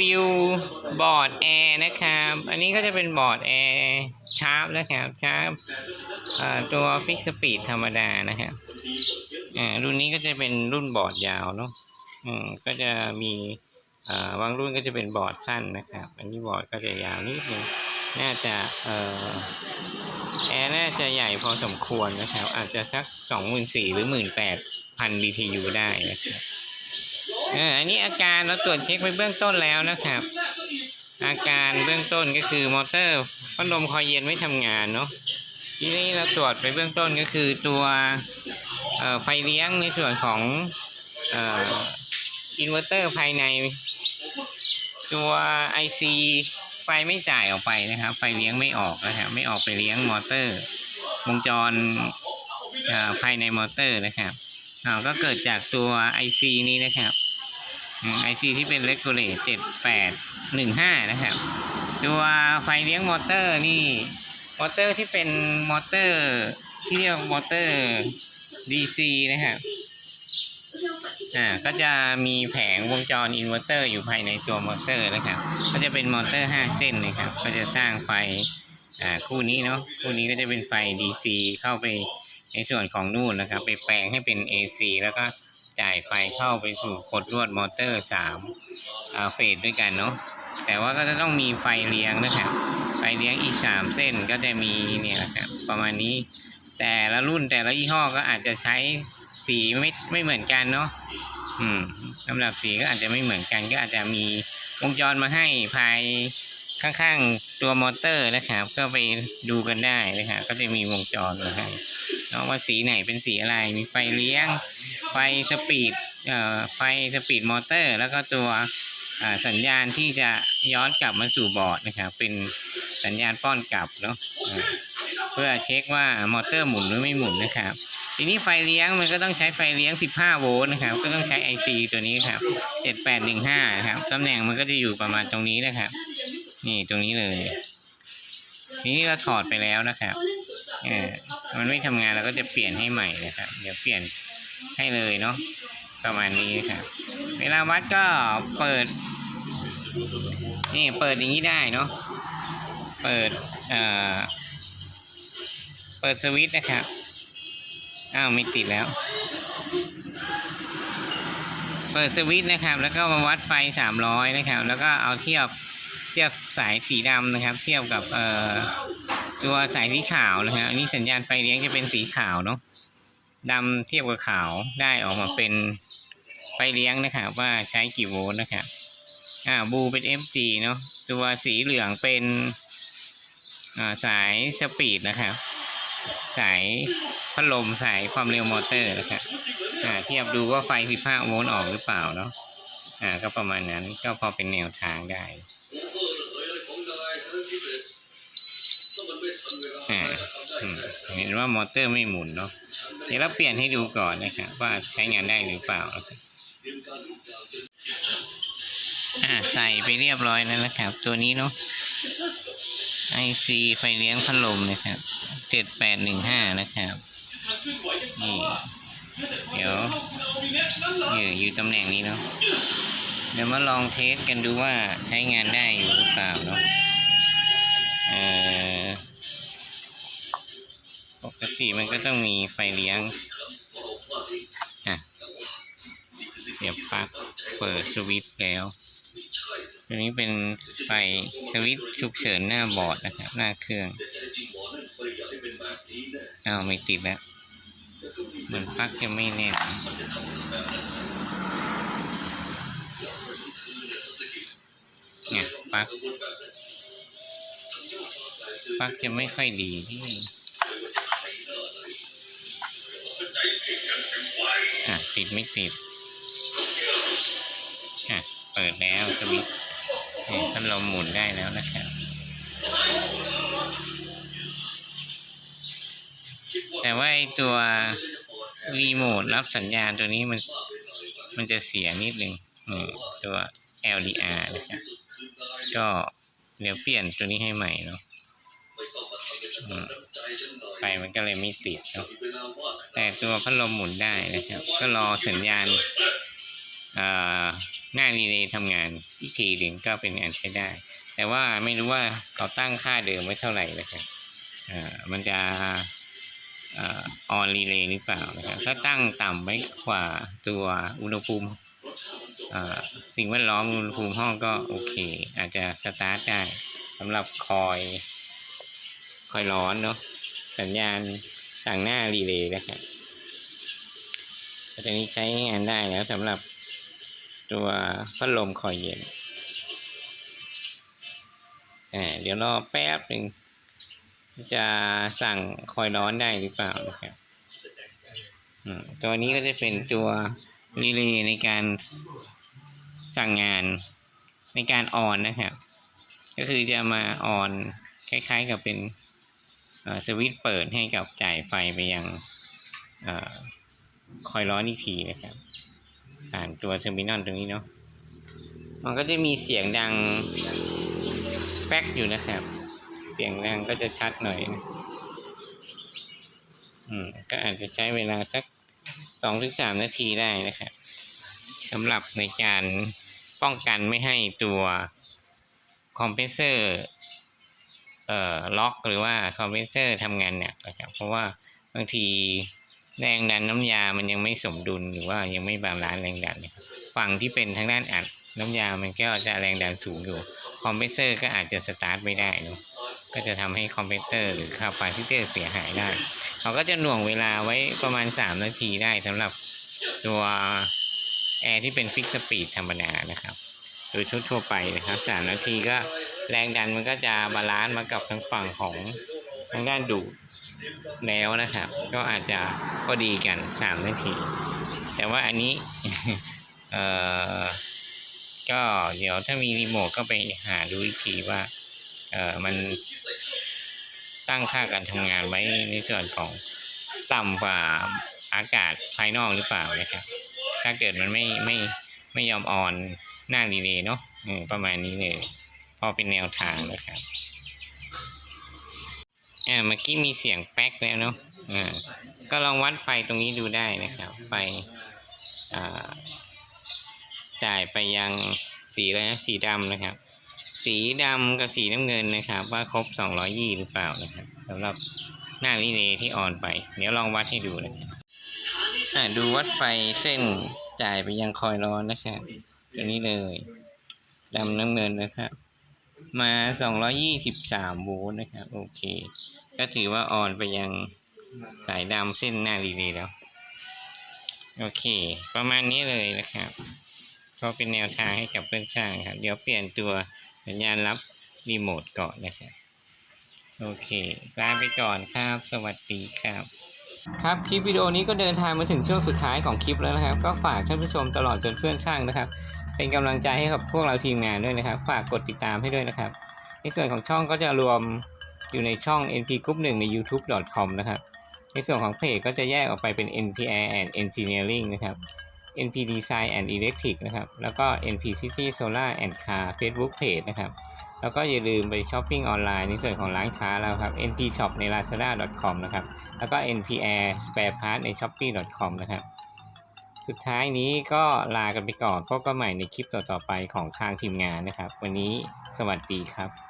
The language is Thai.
วิวบอร์ดแอร์นะครับ อันนี้ก็จะเป็นบอร์ดแอร์ชาร์ปนะครับชาร์ปตัวฟิกสปีดธรรมดานะครับรุ่นนี้ก็จะเป็นรุ่นบอร์ดยาวเนาะก็จะมีบางรุ่นก็จะเป็นบอร์ดสั้นนะครับ อันนี้บอร์ดก็จะยาวนิดนึงน่าจะเออแอร์น่าจะใหญ่พอสมควรนะครับ อาจจะสักสองหมื่นสี่หรือหมื่นแปดพัน BTU ได้นะครับ เอออันนี้อาการเราตรวจเช็คไปเบื้องต้นแล้วนะครับ อาการเบื้องต้นก็คือมอเตอร์พัดลมคอยเย็นไม่ทำงานเนาะทีนี้เราตรวจไปเบื้องต้นก็คือตัวไฟเลี้ยงในส่วนของอ,อินเวอร์เตอร์ภายใน ตัว IC ไฟไม่จ่ายออกไปนะครับ ไฟเลี้ยงไม่ออกนะครับไม่ออกไปเลี้ยงมอเตอร์ วงจรภายในมอเตอร์นะครับก็เกิดจากตัว IC นี้นะครับ ไอซีที่เป็น regulate เจ็ดแปดหนึ่งห้านะครับ ตัวไฟเลี้ยงมอเตอร์นี่ มอเตอร์ที่เป็นมอเตอร์ที่เรียกมอเตอร์ DC นะครับอ่าก็จะมีแผงวงจรอินเวอร์เตอร์อยู่ภายในตัวมอเตอร์นะครับ ก็จะเป็นมอเตอร์ 5 เส้นนะครับ ก็จะสร้างไฟอ่าคู่นี้เนาะคู่นี้ก็จะเป็นไฟ DC เข้าไป ในส่วนของนู่นนะครับ ไปแปลงให้เป็น AC แล้วก็จ่ายไฟเข้าไปสู่ขดลวดมอเตอร์3เฟสด้วยกันเนาะแต่ว่าก็จะต้องมีไฟเลี้ยงนะครับ ไฟเลี้ยงอีก 3 เส้นก็จะมีเนี่ยนะครับประมาณนี้ แต่ละรุ่นแต่ละยี่ห้อก็อาจจะใช้สีไม่ไม่เหมือนกันเนาะอืมสำหรับสีก็อาจจะไม่เหมือนกัน ก็อาจจะมีวงจรมาให้ภายข้างๆตัวมอเตอร์นะครับ ก็ไปดูกันได้นะครับก็จะมีวงจรมาให้ เนาะว่าสีไหนเป็นสีอะไร มีไฟเลี้ยง ไฟสปีดเอ่อไฟสปีดมอเตอร์ แล้วก็ตัวอ่าสัญญาณที่จะย้อนกลับมาสู่บอร์ดนะครับเป็นสัญญาณป้อนกลับเนาะเพื่อเช็คว่ามอเตอร์หมุนหรือไม่หมุนนะครับทีนี้ไฟเลี้ยงมันก็ต้องใช้ไฟเลี้ยง 15 โวลต์นะครับ ก็ต้องใช้ IC ตัวนี้ครับ 7815 นะครับตำแหน่งมันก็จะอยู่ประมาณตรงนี้นะครับ นี่ตรงนี้เลย นี่เราถอดไปแล้วนะครับเออมันไม่ทำงานเราก็จะเปลี่ยนให้ใหม่นะครับ เดี๋ยวเปลี่ยนให้เลยเนาะประมาณนี้ครับ เวลาวัดก็เปิด นี่เปิดอย่างนี้ได้เนาะเปิดเอ่อเปิดสวิตช์นะครับอ้าวไม่ติดแล้ว เปิดสวิตช์นะครับ แล้วก็มาวัดไฟสามร้อยนะครับ แล้วก็เอาเทียบ เทียบสายสีดำนะครับ เทียบกับเอ่อตัวสายสีขาวนะครับอันนี้สัญญาณไฟเลี้ยงจะเป็นสีขาวเนาะดำเทียบกับขาวได้ออกมาเป็นไฟเลี้ยงนะครับว่าใช้กี่โวลต์นะครับอ่าบูเป็น FG เนาะตัวสีเหลืองเป็นอ่าสายสปีดนะครับสายพัดลมสายความเร็วมอเตอร์นะครับอ่าเทียบดูว่าไฟ 15 โวลต์ออกหรือเปล่าเนาะอ่าก็ประมาณนั้นก็พอเป็นแนวทางได้ อ่าอืม เห็นว่ามอเตอร์ไม่หมุนเนาะเดี๋ยวเราเปลี่ยนให้ดูก่อนนะครับว่าใช้งานได้หรือเปล่าอ่าใส่ไปเรียบร้อยแล้วนะครับ ตัวนี้เนาะ IC ไฟเลี้ยงพัดลมนะครับเจ็ดแปดหนึ่งห้านะครับนี่เดี๋ยวอยู่อยู่ตำแหน่งนี้เนาะเดี๋ยวมาลองเทสกันดูว่าใช้งานได้อยู่หรือเปล่าเนาะเออ ปกติมันก็ต้องมีไฟเลี้ยงอะเดี๋ยวปลั๊กเปิดสวิตช์แล้วตัวนี้เป็นไฟสวิตช์ฉุกเฉินหน้าบอร์ดนะครับ หน้าเครื่องอ้าวไม่ติดแล้วเหมือนปลั๊กจะไม่แน่นเนี่ยปลั๊กปลั๊กจะไม่ค่อยดีที่ อะติดไม่ติดอะเปิดแล้วสวิตช์นี่พัดลมหมุนได้แล้วนะครับแต่ว่าไอตัวรีโมทรับสัญญาณตัวนี้มัน มันจะเสียนิดนึงนี่ตัว LDR นะครับก็เดี๋ยวเปลี่ยนตัวนี้ให้ใหม่เนาะอืม ไฟมันก็เลยไม่ติดเนาะแต่ตัวพัดลมหมุนได้นะครับ ก็รอสัญญาณอ่าหน้ารีเลย์ทำงานอีกทีหนึ่งก็เป็นงานใช้ได้ แต่ว่าไม่รู้ว่าเขาตั้งค่าเดิมไว้เท่าไหร่นะครับอ่ามันจะออนรีเลย์หรือเปล่านะครับ ถ้าตั้งต่ำไว้กว่าตัวอุณหภูมิอ่าสิ่งแวดล้อมอุณหภูมิห้องก็โอเค อาจจะสตาร์ทได้สำหรับคอย คอยร้อนเนาะ สัญญาณต่างหน้ารีเลย์นะครับก็จะนี้ใช้งานได้แล้วสำหรับตัวพัดลมคอยเย็นอ่าเดี๋ยวรอแป๊บหนึ่งจะสั่งคอยร้อนได้หรือเปล่านะครับตัวนี้ก็จะเป็นตัวรีเลย์ในการสั่งงานในการออนนะครับ ก็คือจะมาออนคล้ายๆกับเป็น สวิตช์เปิดให้กับจ่ายไฟไปยังอคอยร้อนอีกทีนะครับ ผ่านตัวเทอร์มินอลตรงนี้เนาะมันก็จะมีเสียงดังแป๊กอยู่นะครับ เสียงดังก็จะชัดหน่อยนะอืมก็อาจจะใช้เวลาสักสองถึงสามนาทีได้นะครับสำหรับในการป้องกันไม่ให้ตัวคอมเพรสเซอร์ เอ่อล็อกหรือว่าคอมเพรสเซอร์ทำงานหนักนะครับเพราะว่าบางทีแรงดันน้ำยามันยังไม่สมดุลหรือว่ายังไม่บาลานซ์แรงดันนะครับฝั่งที่เป็นทางด้านอัดน้ำยามันก็จะแรงดันสูงอยู่คอมเพรสเซอร์ก็อาจจะสตาร์ทไม่ได้เนะก็จะทำให้คอมเพรสเซอร์หรือคาปาซิเตอร์เสียหายได้เขาก็จะหน่วงเวลาไว้ประมาณ 3 นาทีได้สำหรับตัวแอร์ที่เป็นฟิกสปีดธรรมดานะครับ โดยทั่วๆไปนะครับ 3 นาทีก็ แรงดันมันก็จะบาลานซ์มากับทางฝั่งของทางด้านดูดแล้วนะครับ ก็อาจจะพอดีกัน3นาที แต่ว่าอันนี้ เอ่อ ก็เดี๋ยวถ้ามีรีโมทก็ไปหาดูอีกทีว่า เอ่อ มันตั้งค่าการทำงานไว้ในส่วนของต่ำกว่าอากาศภายนอกหรือเปล่านะครับ ถ้าเกิดมันไม่ไม่ไม่ยอมออนหน้ารีเลยเนาะประมาณนี้เลย พอเป็นแนวทางนะครับอ่าเมื่อกี้มีเสียงแป๊กแล้วเนาะอ่าก็ลองวัดไฟตรงนี้ดูได้นะครับ ไฟอ่าจ่ายไปยังสีอะไรนะสีดำนะครับ สีดำกับสีน้ำเงินนะครับ ว่าครบ220หรือเปล่านะครับสำหรับหน้ารีเลย์ที่อ่อนไป เดี๋ยวลองวัดให้ดูนะครับอ่าดูวัดไฟเส้นจ่ายไปยังคอยร้อนนะครับตัวนี้เลยดำน้ำเงินนะครับ มา 223 โวลต์นะครับ โอเค ก็ถือว่าออนไปยังสายดำเส้นหน้ารีเลย์แล้ว โอเค ประมาณนี้เลยนะครับ ก็เป็นแนวทางให้กับเพื่อนช่างครับ เดี๋ยวเปลี่ยนตัวสัญญาณรับรีโมทก่อนนะครับ โอเคลาไปก่อนครับ สวัสดีครับครับคลิปวิดีโอนี้ก็เดินทางมาถึงช่วงสุดท้ายของคลิปแล้วนะครับ ก็ฝากท่านผู้ชมตลอดจนเพื่อนช่างนะครับ เป็นกำลังใจให้กับพวกเราทีมงานด้วยนะครับ ฝากกดติดตามให้ด้วยนะครับ ในส่วนของช่องก็จะรวมอยู่ในช่อง NP Group 1ใน youtube.com นะครับ ในส่วนของเพจก็จะแยกออกไปเป็น NPR and Engineering นะครับ NP Design and Electric นะครับ แล้วก็ NPCC Solar and Car Facebook Page นะครับ แล้วก็อย่าลืมไปช้อปปิ้งออนไลน์ในส่วนของร้านค้าเราครับ NP Shop ใน lazada.com นะครับ แล้วก็ NPR Spare Parts ใน shopee.com นะครับ สุดท้ายนี้ก็ลากันไปก่อนพบกันใหม่ในคลิปต่อๆไปของทางทีมงานนะครับ วันนี้สวัสดีครับ